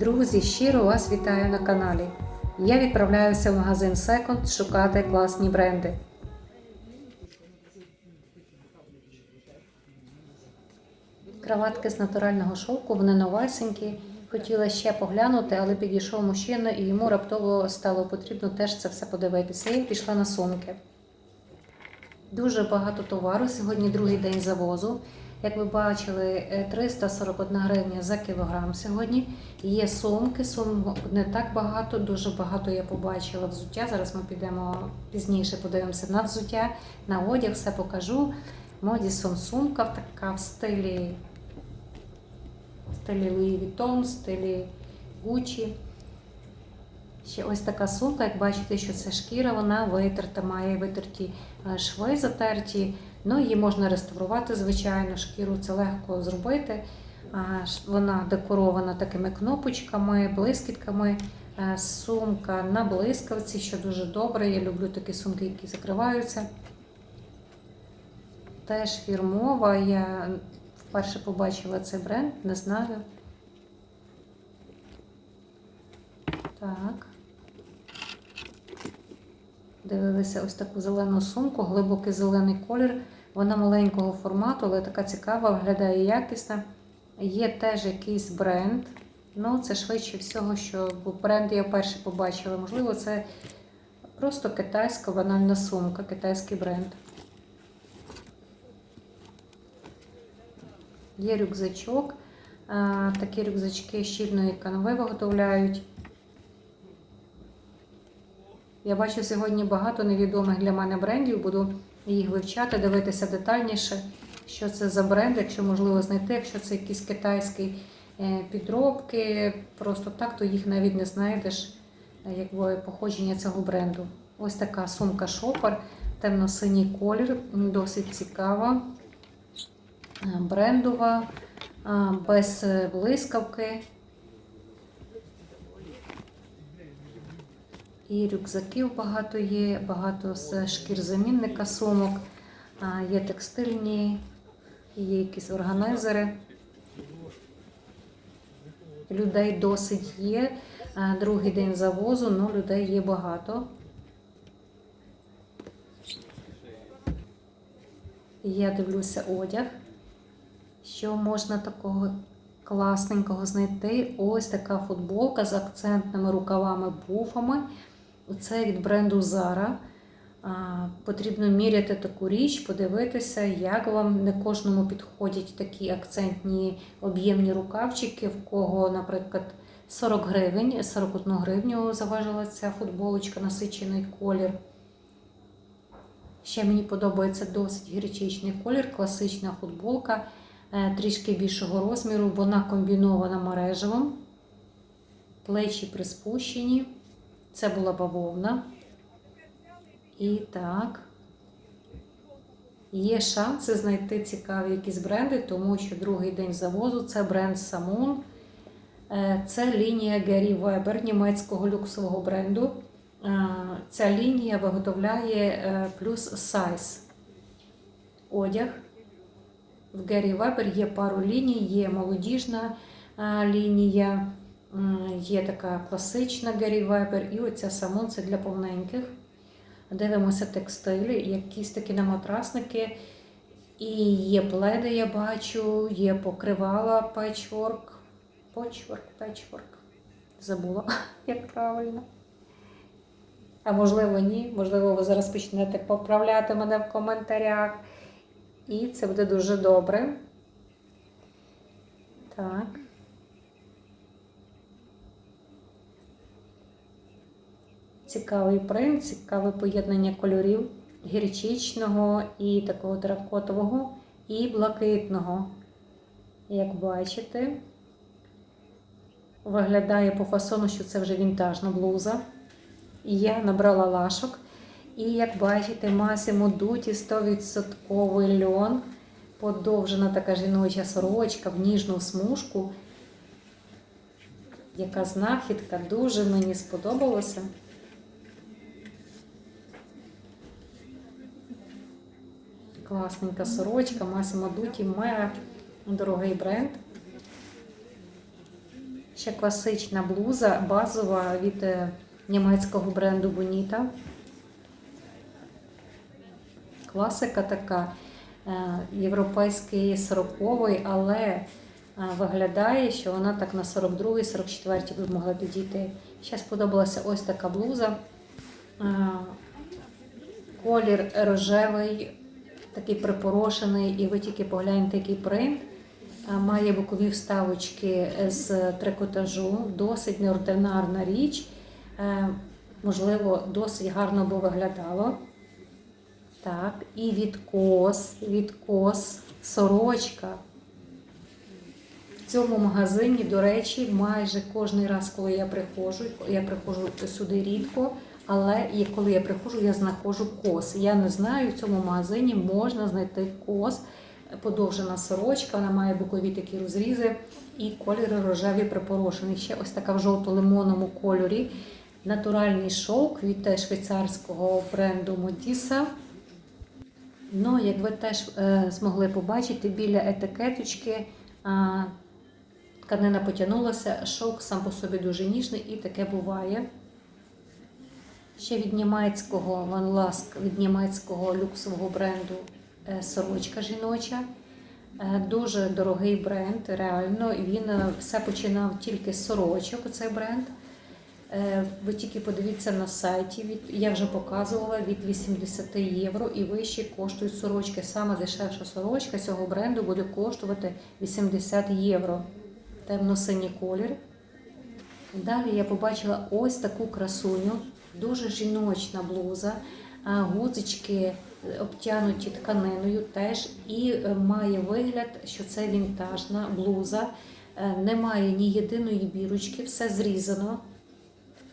Друзі, щиро вас вітаю на каналі. Я відправляюся в магазин Second шукати класні бренди. Краватки з натурального шовку, вони новесенькі. Хотіла ще поглянути, але підійшов мужчина і йому раптово стало потрібно теж це все подивитися. Я пішла на сумки. Дуже багато товару. Сьогодні другий день завозу. Як ви бачили, е, 341 гривня за кілограм сьогодні. Є сумки, сумок не так багато, дуже багато я побачила взуття. Зараз ми підемо пізніше, подивимося на взуття, на одяг, все покажу. Модісон сумка така в стилі, стилі Louis Vuitton, в стилі Gucci. Ще ось така сумка, як бачите, що це шкіра, вона витерта, має витерті е, шви затерті. Ну, її можна реставрувати, звичайно, шкіру це легко зробити. Вона декорована такими кнопочками, блискітками. Е, Сумка на блискавці, що дуже добре. Я люблю такі сумки, які закриваються. Теж фірмова. Я вперше побачила цей бренд, не знаю. Так. Дивилися ось таку зелену сумку, глибокий зелений колір. Вона маленького формату, але така цікава, виглядає якісна. Є теж якийсь бренд. Ну, це швидше всього, що бренд я вперше побачила. Можливо, це просто китайська банальна сумка, китайський бренд. Є рюкзачок. Такі рюкзачки щільної канви виготовляють. Я бачу сьогодні багато невідомих для мене брендів. Буду їх вивчати, дивитися детальніше, що це за бренд, якщо можливо знайти, якщо це якісь китайські е, підробки, просто так, то їх навіть не знайдеш, е, якби походження цього бренду. Ось така сумка шопер, темно-синій колір, досить цікава, е, брендова, без блискавки. І рюкзаків багато є, багато з шкір замінника сумок, є текстильні, є якісь органайзери. Людей досить є. Другий день завозу, ну людей є багато. Я дивлюся одяг. Що можна такого класненького знайти? Ось така футболка з акцентними рукавами буфами. Це від бренду Zara. Потрібно міряти таку річ, подивитися, як вам не кожному підходять такі акцентні об'ємні рукавчики, в кого, наприклад, 40 гривень, 41 гривню заважила ця футболочка, насичений колір. Ще мені подобається досить гірчичний колір, класична футболка, е, трішки більшого розміру. Вона комбінована мережевим, плечі приспущені. Це була бавовна. І так. Є шанси знайти цікаві якісь бренди, тому що другий день завозу це бренд Самун. Е, Це лінія Gary Weber німецького люксового бренду. Е, Ця лінія виготовляє е, плюс сайз одяг. В Gary Weber є пару ліній, є молодіжна лінія, є така класична Gary Weber і оця Самон це для повненьких. Дивимося текстилі, якісь такі наматрасники. І є пледи, я бачу, є покривала печворк. Почворк, печворк. Забула, як правильно. А можливо, ні. Можливо, ви зараз почнете поправляти мене в коментарях. І це буде дуже добре. Так. Цікавий принт, цікаве поєднання кольорів гірчичного і такого теракотового, і блакитного. Як бачите, виглядає по фасону, що це вже вінтажна блуза. І я набрала лашок. І як бачите, Масімо Дуті 100% льон. Подовжена така жіноча сорочка в ніжну смужку. Яка знахідка дуже мені сподобалося. Класненька сорочка, Масімо Дуті, мега дорогий бренд. Ще класична блуза, базова від е, німецького бренду Bonita. Класика така, е, європейський 40-й, але е, виглядає, що вона так на 42-й, 44-й би могла підійти. Ще сподобалася ось така блуза. Колір рожевий, такий припорошений, і ви тільки погляньте, який принт. Має бокові вставочки з трикотажу, досить неординарна річ. Е, Можливо, досить гарно би виглядало. Так, і відкос, відкос, сорочка. В цьому магазині, до речі, майже кожен раз, коли я приходжу, я приходжу сюди рідко, але коли я приходжу, я знаходжу кос. Я не знаю, в цьому магазині можна знайти кос, подовжена сорочка, вона має бокові такі розрізи і кольори рожеві припорошені. Ще ось така в жовто-лимонному кольорі. Натуральний шовк від швейцарського бренду Модіса. Ну, як ви теж е, змогли побачити, біля етикеточки тканина потягнулася, шовк сам по собі дуже ніжний і таке буває. Ще від німецького Van Lask, від німецького люксового бренду е, сорочка жіноча. Е, Дуже дорогий бренд, реально. Він е, все починав тільки з сорочок, цей бренд. Ви тільки подивіться на сайті, я вже показувала від 80 євро і вище коштують сорочки. Саме дешевша сорочка цього бренду буде коштувати 80 євро. Темно-синій колір. Далі я побачила ось таку красуню, дуже жіночна блуза, а, гудзички обтянуті тканиною теж, і е, має вигляд, що це вінтажна блуза. Е, Немає ні єдиної бірочки, все зрізано.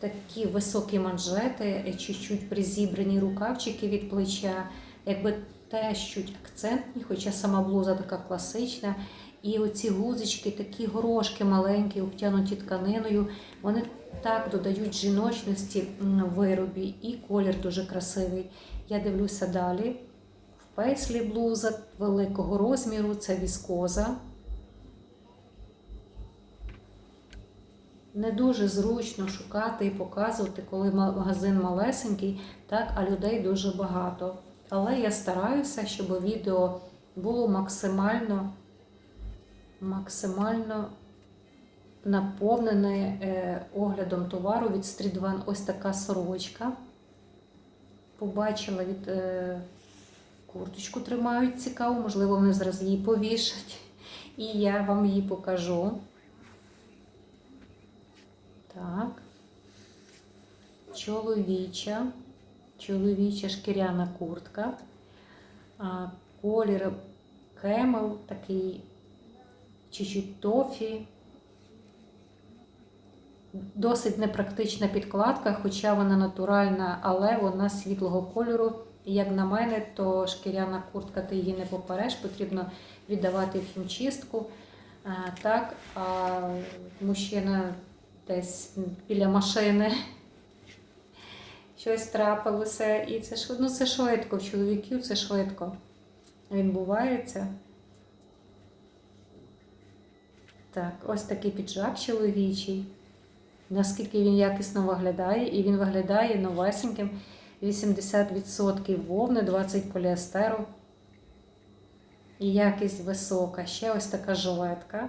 Такі високі манжети, е, чуть-чуть призібрані рукавчики від плеча, якби теж чуть акцентні, хоча сама блуза така класична. І оці гузички, такі горошки маленькі, обтянуті тканиною, вони так додають жіночності виробі, і колір дуже красивий. Я дивлюся далі. В пейслі блуза великого розміру, це віскоза. Не дуже зручно шукати і показувати, коли магазин малесенький, так, а людей дуже багато. Але я стараюся, щоб відео було максимально максимально наповнене е, оглядом товару від Street One. Ось така сорочка. Побачила від е, курточку тримають цікаво, можливо, вони зараз її повішать. І я вам її покажу. Так. Чоловіча. Чоловіча шкіряна куртка. Колір кемел такий чуть-чуть тофі. Досить непрактична підкладка, хоча вона натуральна, але вона світлого кольору. Як на мене, то шкіряна куртка, ти її не попереш, потрібно віддавати в хімчистку. А, так, а мужчина десь біля машини щось трапилося. І це ну, це швидко, в чоловіків це швидко відбувається. Так, ось такий піджак чоловічий. Наскільки він якісно виглядає, і він виглядає новесеньким. 80% вовни, 20 поліестеру. І якість висока. Ще ось така жилетка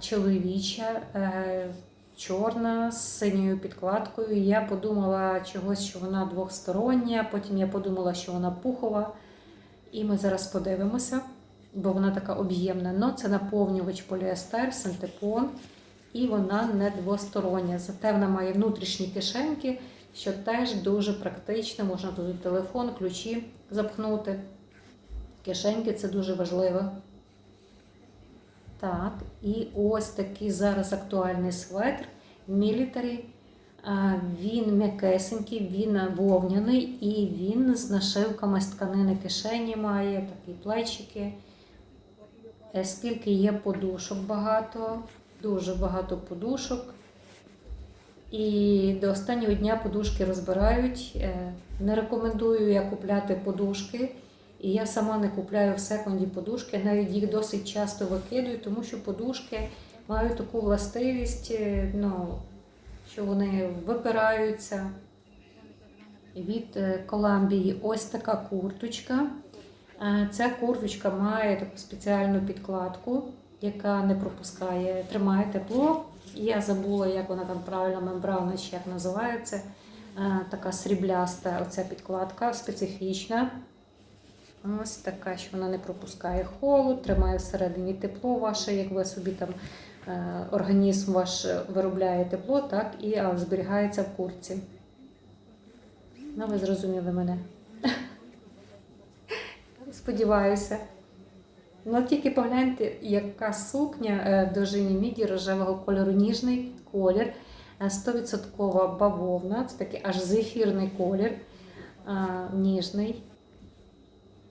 чоловіча, е, чорна з синьою підкладкою. Я подумала чогось, що вона двохстороння, потім я подумала, що вона пухова. І ми зараз подивимося бо вона така об'ємна. Но це наповнювач поліестер, синтепон, і вона не двостороння. Зате вона має внутрішні кишеньки, що теж дуже практично. Можна тут телефон, ключі запхнути. Кишеньки це дуже важливо. Так, і ось такий зараз актуальний светр мілітарі. Він м'якесенький, він вовняний і він з нашивками з тканини кишені має, такі плечики. Е, Скільки є подушок багато, дуже багато подушок. І до останнього дня подушки розбирають. Е, Не рекомендую я купляти подушки. І я сама не купляю в секунді подушки, навіть їх досить часто викидую, тому що подушки мають таку властивість, е, ну, що вони випираються. Від е, Коламбії ось така курточка. Ця курточка має таку спеціальну підкладку, яка не пропускає, тримає тепло. Я забула, як вона там правильно мембрана чи як називається. Е, Така срібляста оця підкладка, специфічна. Ось така, що вона не пропускає холод, тримає всередині тепло ваше, як ви собі там е, організм ваш виробляє тепло, так і зберігається в курці. Ну, ви зрозуміли мене. Сподіваюся. Ну, тільки погляньте, яка сукня е, в довжині міді рожевого кольору, ніжний колір, е, 100% бавовна, це такий аж зефірний колір, е, ніжний.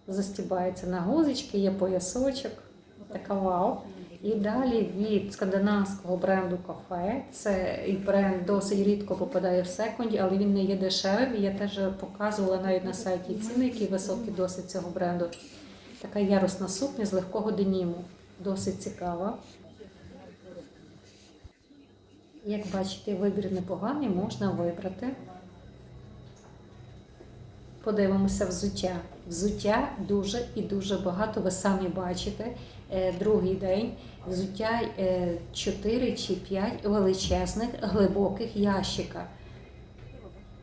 Застібається на гузочки, є поясочок. Така вау. І далі від скандинавського бренду кафе. Це бренд досить рідко попадає в секунді, але він не є дешевим. Я теж показувала навіть на сайті ціни, які високі досить цього бренду. Така ярусна сукня з легкого деніму. Досить цікава. Як бачите, вибір непоганий, можна вибрати. Подивимося взуття. Взуття дуже і дуже багато. Ви самі бачите. Е, Другий день взуття 4 чи 5 величезних глибоких ящика.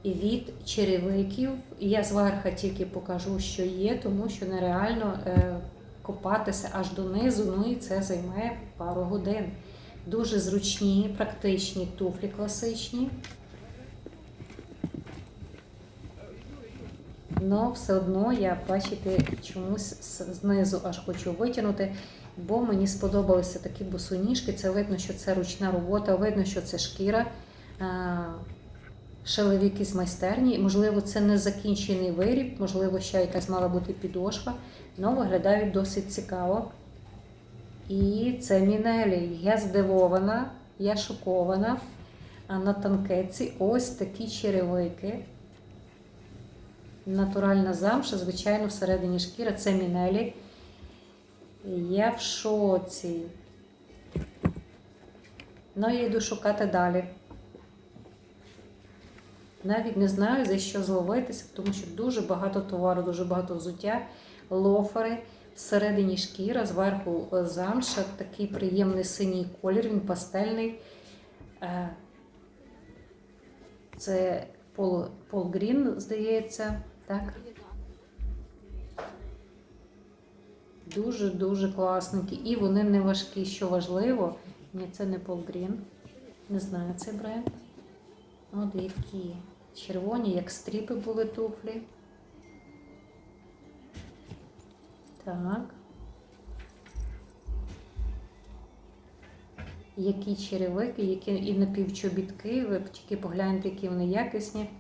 Від черевиків я зверху тільки покажу, що є, тому що нереально е, копатися аж донизу, ну і це займає пару годин. Дуже зручні, практичні туфлі класичні. Но все одно я, бачите, чомусь знизу аж хочу витягнути, бо мені сподобалися такі босоніжки. Це видно, що це ручна робота, видно, що це шкіра. В якійсь майстерні. Можливо, це не закінчений виріб, можливо, ще якась мала бути підошва, але виглядають досить цікаво. І це Мінелі. Я здивована, я шокована. А на танкетці ось такі черевики. Натуральна замша, звичайно, всередині шкіра, це Мінелі. Я в шоці. Ну, я йду шукати далі. Навіть не знаю, за що зловитися, тому що дуже багато товару, дуже багато взуття, лофери, всередині шкіра, зверху е, замша, такий приємний синій колір, він пастельний. Е, Це Пол, Пол Грін, здається, так? Дуже-дуже класненькі. І вони не важкі, що важливо. Ні, це не Пол Грін. Не знаю цей бренд. От які червоні, як стріпи були туфлі. Так. Які черевики, які і напівчобітки. Ви тільки погляньте, які вони якісні.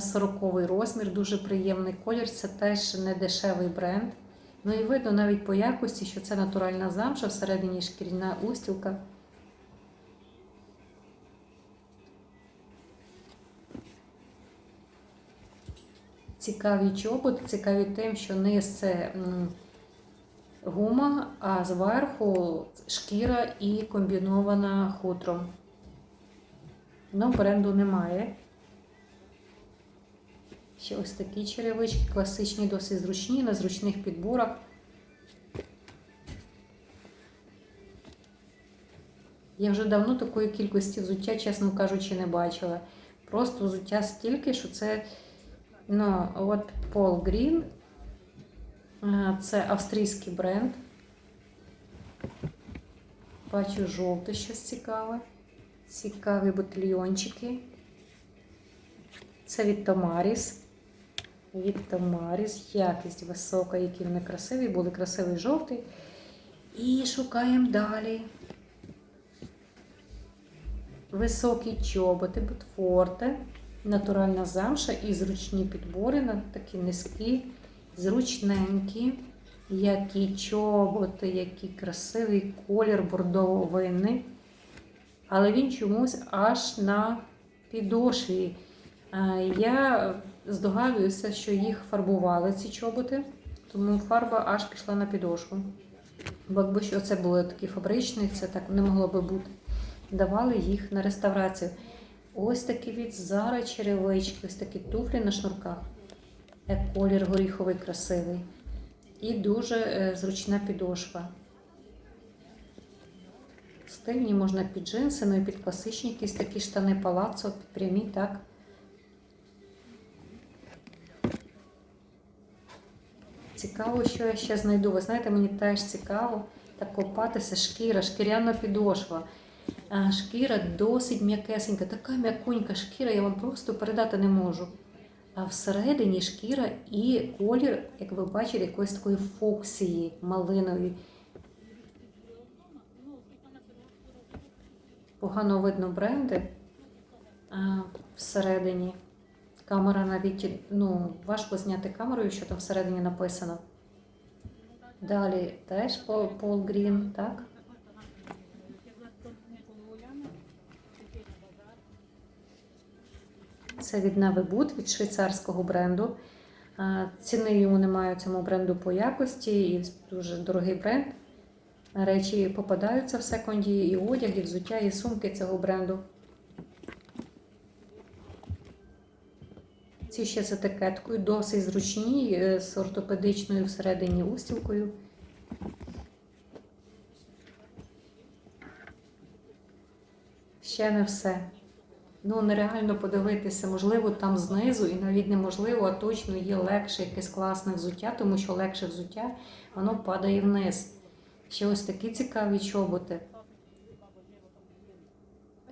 40 розмір, дуже приємний колір. Це теж не дешевий бренд. Ну і видно навіть по якості, що це натуральна замша, всередині шкіряна устілка. Цікаві чоботи, цікаві тим, що низ це гума, а зверху шкіра і комбінована хутром. Ну, бренду немає. Ще ось такі черевички, класичні, досить зручні, на зручних підборах. Я вже давно такої кількості взуття, чесно кажучи, не бачила. Просто взуття стільки, що це ну, от Paul Green. Е, Це австрійський бренд. Бачу жовте щось цікаве. Цікаві ботильйончики. Це від Томаріс. Від Томаріс. Якість висока, які вони красиві. Були красивий жовтий. І шукаємо далі. Високі чоботи, ботфорте, натуральна замша і зручні підбори такі низькі, зручненькі, які чоботи, який красивий колір бордово-винний. Але він чомусь аж на підошві. Е, Я здогадуюся, що їх фарбували ці чоботи, тому фарба аж пішла на підошву. Бо якби що це були такі фабричні, це так не могло би бути. Давали їх на реставрацію. Ось такі від Зара черевички, ось такі туфлі на шнурках. Е, Колір горіховий красивий. І дуже е, зручна підошва. Стильні можна під джинси, ну і під класичні якісь такі штани палацо, під прямі, так. Цікаво, що я ще знайду. Ви знаєте, мені теж цікаво так копатися шкіра, шкіряна підошва. Шкіра досить м'якесенька, така м'якунька шкіра, я вам просто передати не можу. А всередині шкіра і колір, як ви бачите, якоїсь такої фоксії малинової. Погано видно бренди а, всередині. Камера навіть, ну, важко зняти камерою, що там всередині написано. Далі теж Пол, Грін, так? Це від Навебут, від швейцарського бренду. Ціни йому немає цьому бренду по якості, і дуже дорогий бренд. Речі попадаються в секонді, і одяг, і взуття, і сумки цього бренду. Ці ще з етикеткою, досить зручні, е, з ортопедичною всередині устілкою. Ще не все. Ну, нереально подивитися, можливо, там знизу, і навіть неможливо, а точно є легше якесь класне взуття, тому що легше взуття, воно падає вниз. Ще ось такі цікаві чоботи.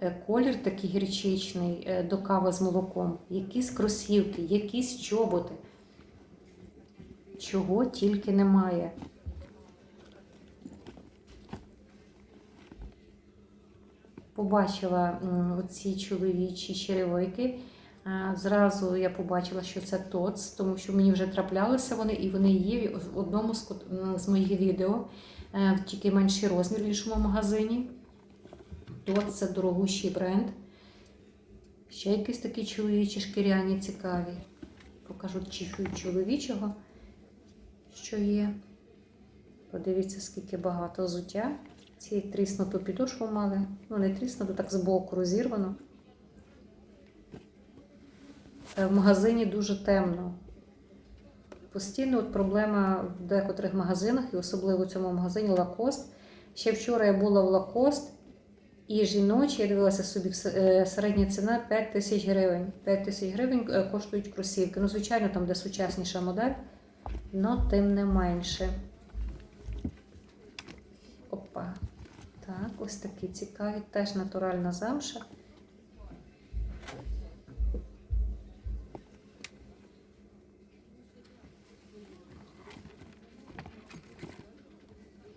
Е, Колір такий гірчичний е, до кави з молоком, якісь кросівки, якісь чоботи. Чого тільки немає. Побачила м, оці чоловічі черевики. Е, Зразу я побачила, що це ТОЦ, тому що мені вже траплялися вони, і вони є в одному з моїх відео, е, тільки менший розмір в іншому магазині. Тот це дорогущий бренд. Ще якісь такі чоловічі шкіряні цікаві. Покажу чуть чоловічого, що є. Подивіться, скільки багато взуття. Ці тріснуту підошву мали. Ну, не тріснуту, так збоку розірвано. Е, В магазині дуже темно. Постійно от проблема в декотрих магазинах, і особливо в цьому магазині Лакост. Ще вчора я була в Лакост, і жіночі, я дивилася собі, е, середня ціна 5 тисяч гривень. 5 тисяч гривень е, коштують кросівки. Ну, звичайно, там, де сучасніша модель, але тим не менше. Так, ось такі цікаві, теж натуральна замша.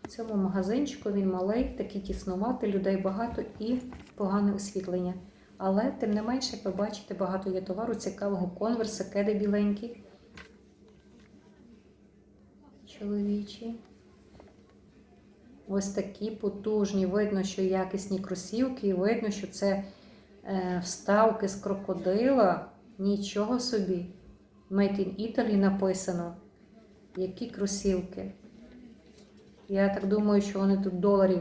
В цьому магазинчику він малий, такий тіснуватий, людей багато і погане освітлення. Але, тим не менше, як ви бачите, багато є товару цікавого конверси, кеди біленькі. Чоловічі. Ось такі потужні. Видно, що якісні кросівки, і видно, що це е, вставки з крокодила. Нічого собі. Made in Italy написано. Які кросівки. Я так думаю, що вони тут доларів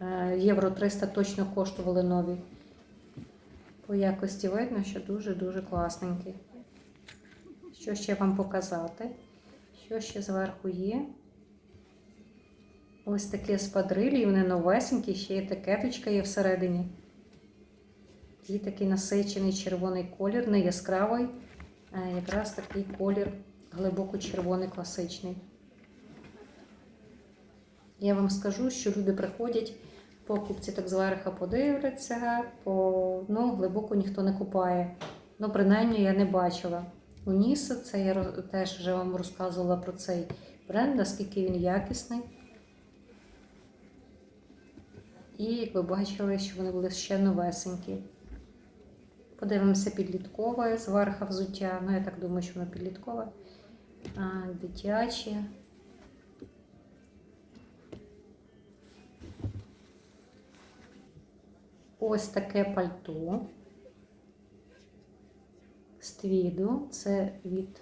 е, євро 300 точно коштували нові. По якості видно, що дуже-дуже класненькі. Що ще вам показати? Що ще зверху є? Ось такі спадрилі, вони новесенькі, ще й етикеточка є всередині. І такий насичений червоний колір, не яскравий, а якраз такий колір глибоко червоний, класичний. Я вам скажу, що люди приходять, покупці так зверху подивляться, по, ну, глибоко ніхто не купає. Ну, принаймні, я не бачила. У Ніса, це я теж вже вам розказувала про цей бренд, наскільки він якісний. І як ви бачили, що вони були ще новесенькі. Подивимося підліткове зверху взуття. Ну, я так думаю, що воно підліткове. А, дитяче. Ось таке пальто з твіду. Це від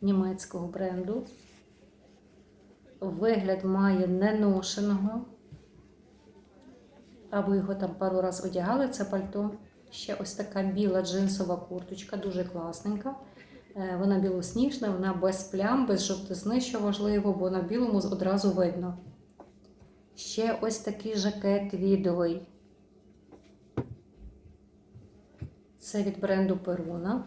німецького бренду. Вигляд має неношеного. Або його там пару разів одягали, це пальто. Ще ось така біла джинсова курточка, дуже класненька. Е, Вона білосніжна, вона без плям, без жовтизни, що важливо, бо на білому одразу видно. Ще ось такий жакет відовий. Це від бренду Перуна.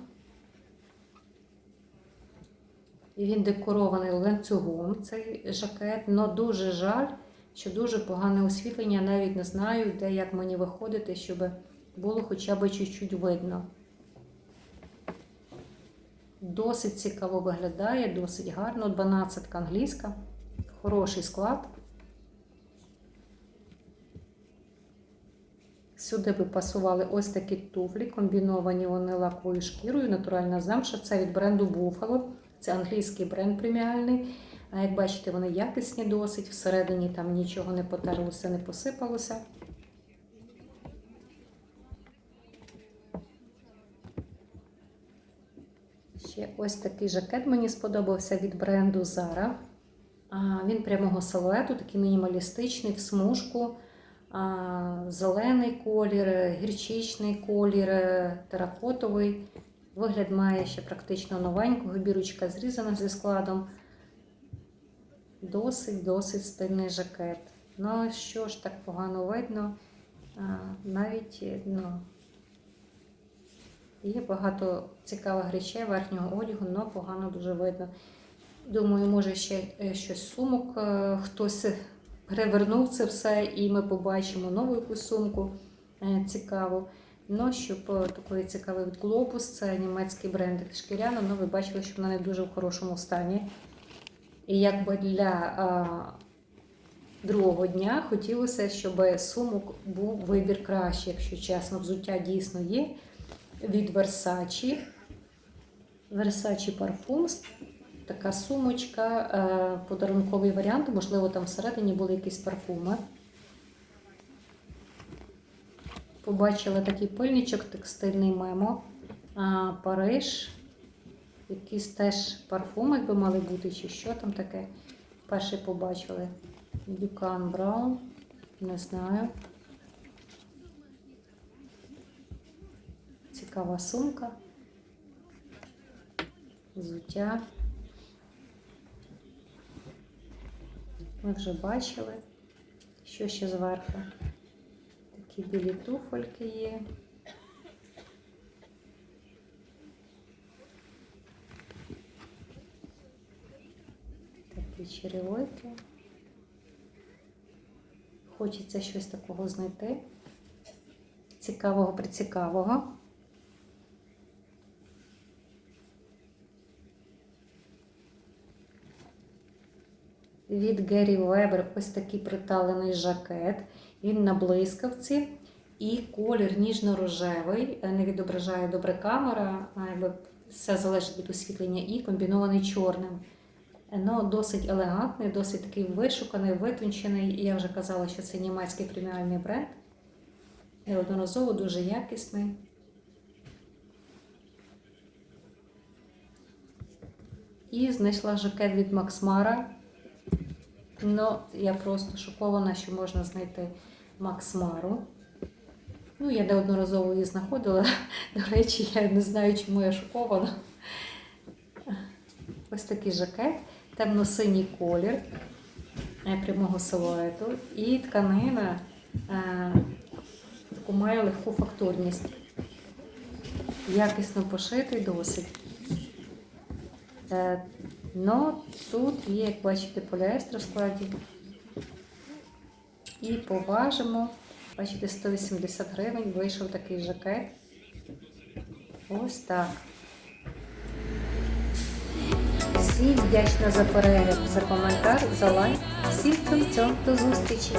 Він декорований ланцюгом, цей жакет, але дуже жаль, що дуже погане освітлення. Навіть не знаю, де як мені виходити, щоб було хоча б чуть-чуть видно. Досить цікаво виглядає, досить гарно. 12 англійська, хороший склад. Сюди би пасували ось такі туфлі, комбіновані вони лаковою шкірою, натуральна замша. Це від бренду Buffalo. Це англійський бренд преміальний. А як бачите, вони якісні досить. Всередині там нічого не потерлося, не посипалося. Ще ось такий жакет мені сподобався від бренду Zara. Він прямого силуету, такий мінімалістичний в смужку. Зелений колір, гірчичний колір, теракотовий. Вигляд має ще практично новенького, бірочка зрізана зі складом. Досить, досить стильний жакет. Ну, що ж так погано видно, навіть ну, є багато цікавих речей верхнього одягу, але погано дуже видно. Думаю, може ще е, щось сумок, е, хтось перевернув це все, і ми побачимо нову якусь сумку е, цікаву. Ну, щоб е, такої цікавий Globus, це німецький бренд шкіряна, ну ви бачили, що вона не дуже в хорошому стані. І якби для а, другого дня хотілося, щоб сумок був вибір краще, якщо чесно, взуття дійсно є. Від Versace. Versace парфум. Така сумочка, подарунковий варіант, можливо, там всередині були якісь парфуми. Побачила такий пильничок, текстильний мемо. Париж. Якісь теж парфуми би мали бути, чи що там таке. Перший побачили. Дюкан Браун. Не знаю. Цікава сумка. Взуття. Ми вже бачили, що ще зверху. Такі білі туфельки є. Такі черевики. Хочеться щось такого знайти. Цікавого прицікавого. Від Гері Вебер ось такий приталений жакет. Він на блискавці. І колір ніжно-рожевий, не відображає добре камера, все залежить від освітлення і комбінований чорним. Ну, досить елегантний, досить такий вишуканий, витончений. Я вже казала, що це німецький преміальний бренд. І одноразово дуже якісний. І знайшла жакет від Максмара. Ну, я просто шокована, що можна знайти Максмару. Ну, я неодноразово її знаходила. До речі, я не знаю, чому я шокована. Ось такий жакет, темно-синій колір е, прямого силуету. І тканина е, таку має легку фактурність. Якісно пошитий досить. Ну, тут є, як бачите, поліестер в складі. І поважимо. Бачите, 180 гривень вийшов такий жакет. Ось так. Всім вдячна за перегляд, за коментар, за лайк. Всім цьом до зустрічі!